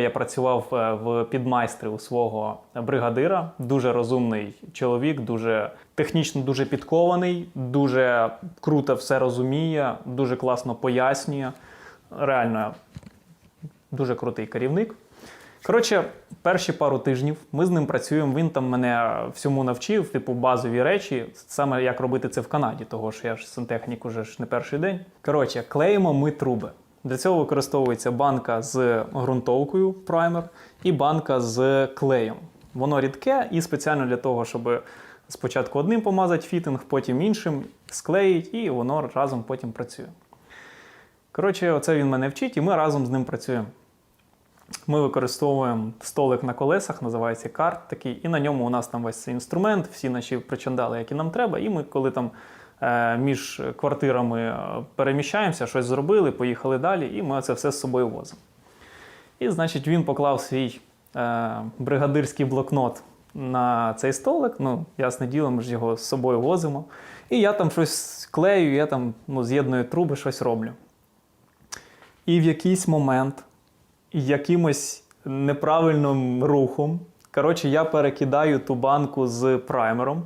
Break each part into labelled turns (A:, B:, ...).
A: Я працював е, в підмайстрі у свого бригадира. Дуже розумний чоловік, дуже технічно дуже підкований, дуже круто все розуміє, дуже класно пояснює. Реально дуже крутий керівник. Коротше, перші пару тижнів ми з ним працюємо. Він там мене всьому навчив, типу базові речі, саме як робити це в Канаді, того що я ж сантехнік уже ж не перший день. Коротше, клеїмо ми труби. Для цього використовується банка з ґрунтовкою праймер і банка з клеєм. Воно рідке і спеціально для того, щоб спочатку одним помазати фітинг, потім іншим склеїть, і воно разом потім працює. Коротше, оце він мене вчить, і ми разом з ним працюємо. Ми використовуємо столик на колесах, називається карт такий, і на ньому у нас там весь цей інструмент, всі наші причандали, які нам треба. І ми, коли там між квартирами е, переміщаємося, щось зробили, поїхали далі, і ми це все з собою возимо. І, значить, він поклав свій е, бригадирський блокнот на цей столик. Ну, ясне діло, ми ж його з собою возимо. І я там щось клею, я там ну, з'єдную труби, щось роблю. І в якийсь момент якимось неправильним рухом. Коротше, я перекидаю ту банку з праймером.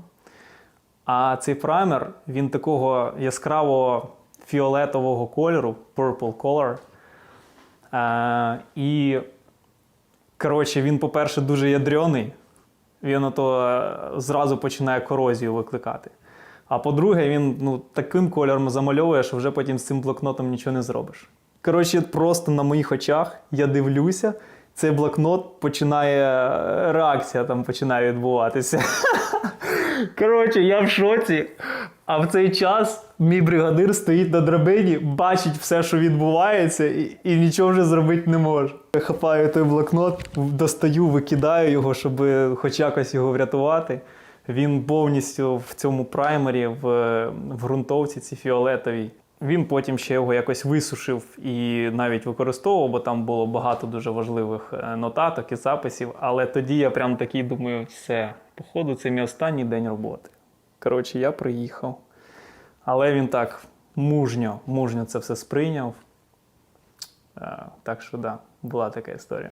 A: А цей праймер, він такого яскраво фіолетового кольору, purple color. Е, і, коротше, він, по-перше, дуже ядрений. Він ото е, зразу починає корозію викликати. А по-друге, він ну, таким кольором замальовує, що вже потім з цим блокнотом нічого не зробиш. Коротше, просто на моїх очах я дивлюся, цей блокнот починає е, реакція там починає відбуватися. Коротше, я в шоці. А в цей час мій бригадир стоїть на драбині, бачить все, що відбувається, і, і нічого вже зробити не може. Хапаю той блокнот, достаю, викидаю його, щоб хоч якось його врятувати. Він повністю в цьому праймері, в, в ґрунтовці ці фіолетовій. Він потім ще його якось висушив і навіть використовував, бо там було багато дуже важливих е, нотаток і записів. Але тоді я прям такий думаю, все, походу, це мій останній день роботи. Коротше, я приїхав. Але він так мужньо, мужньо це все сприйняв. Е, Так що, да, була така історія.